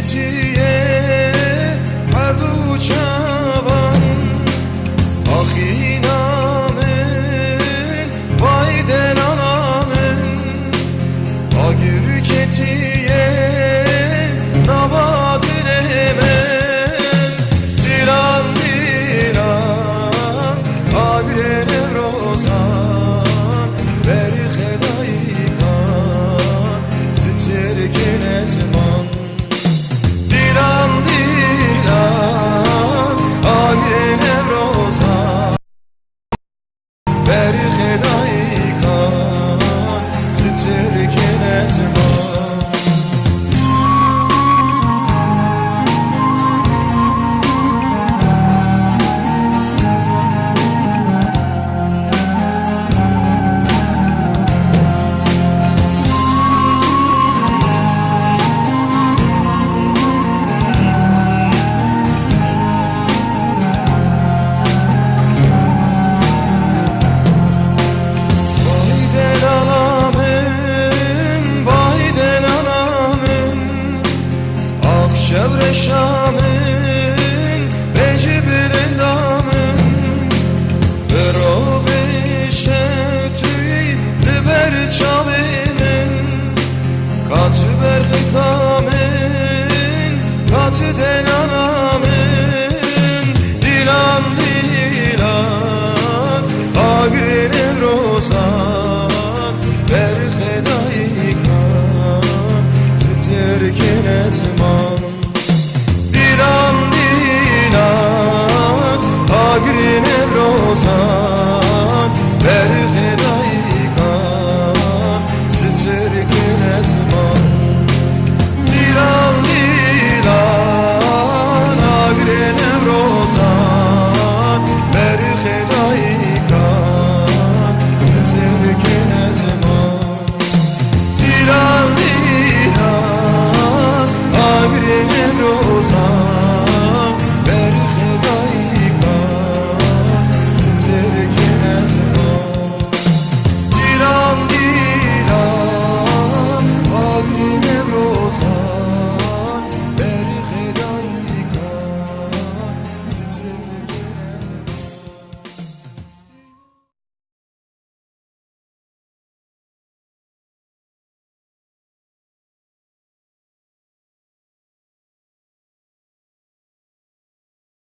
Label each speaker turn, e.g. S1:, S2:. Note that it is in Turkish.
S1: geceye Ardu çaban Ah inanın Vay den anamın Ah gürketiye Şam'ın Necib'in endamın. Verobe şetüy liber çaminin Katı berhikamin Katı denanamin Dilan dilan Agrin evrozan. Berhedayika Ziterkin ezman. waiting